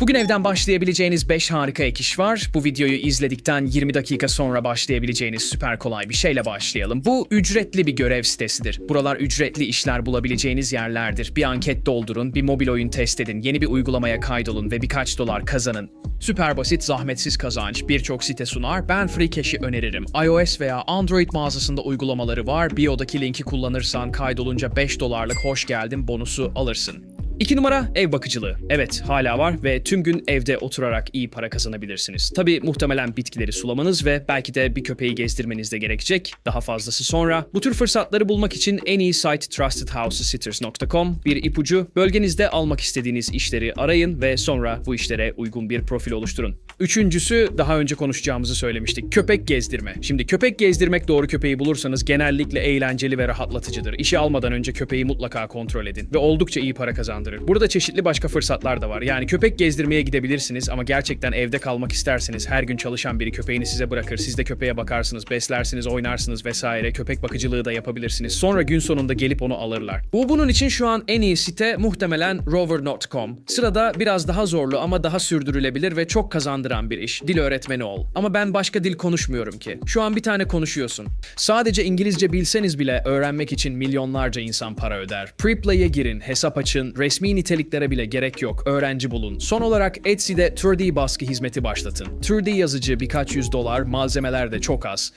Bugün evden başlayabileceğiniz 5 harika ek iş var. Bu videoyu izledikten 20 dakika sonra başlayabileceğiniz süper kolay bir şeyle başlayalım. Bu ücretli bir görev sitesidir. Buralar ücretli işler bulabileceğiniz yerlerdir. Bir anket doldurun, bir mobil oyun test edin, yeni bir uygulamaya kaydolun ve birkaç dolar kazanın. Süper basit, zahmetsiz kazanç. Birçok site sunar. Ben FreeCash'i öneririm. iOS veya Android mağazasında uygulamaları var. Bio'daki linki kullanırsan kaydolunca 5 dolarlık hoş geldin bonusu alırsın. İki numara ev bakıcılığı. Evet hala var ve tüm gün evde oturarak iyi para kazanabilirsiniz. Tabi muhtemelen bitkileri sulamanız ve belki de bir köpeği gezdirmeniz de gerekecek. Daha fazlası sonra. Bu tür fırsatları bulmak için en iyi site trustedhousesitters.com bir ipucu. Bölgenizde almak istediğiniz işleri arayın ve sonra bu işlere uygun bir profil oluşturun. Üçüncüsü daha önce konuşacağımızı söylemiştik. Köpek gezdirme. Şimdi köpek gezdirmek doğru köpeği bulursanız genellikle eğlenceli ve rahatlatıcıdır. İşe almadan önce köpeği mutlaka kontrol edin ve oldukça iyi para kazandırır. Burada çeşitli başka fırsatlar da var. Yani köpek gezdirmeye gidebilirsiniz ama gerçekten evde kalmak isterseniz her gün çalışan biri köpeğini size bırakır. Siz de köpeğe bakarsınız, beslersiniz, oynarsınız vesaire. Köpek bakıcılığı da yapabilirsiniz. Sonra gün sonunda gelip onu alırlar. Bu bunun için şu an en iyi site muhtemelen rover.com. Sırada biraz daha zorlu ama daha sürdürülebilir ve çok kazandıran bir iş. Dil öğretmeni ol. Ama ben başka dil konuşmuyorum ki. Şu an bir tane konuşuyorsun. Sadece İngilizce bilseniz bile öğrenmek için milyonlarca insan para öder. Preplay'e girin, hesap açın, resmi niteliklere bile gerek yok. Öğrenci bulun. Son olarak Etsy'de 3D baskı hizmeti başlatın. 3D yazıcı birkaç yüz dolar, malzemeler de çok az.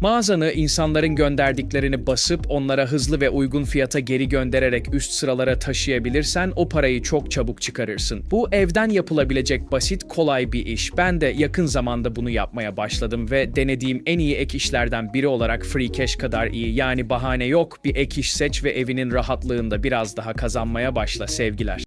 Mağazanı insanların gönderdiklerini basıp onlara hızlı ve uygun fiyata geri göndererek üst sıralara taşıyabilirsen o parayı çok çabuk çıkarırsın. Bu evden yapılabilecek basit, kolay bir iş. Ben de yakın zamanda bunu yapmaya başladım ve denediğim en iyi ek işlerden biri olarak Free Cash kadar iyi. Yani bahane yok, bir ek iş seç ve evinin rahatlığında biraz daha kazanmaya başla sevgiler.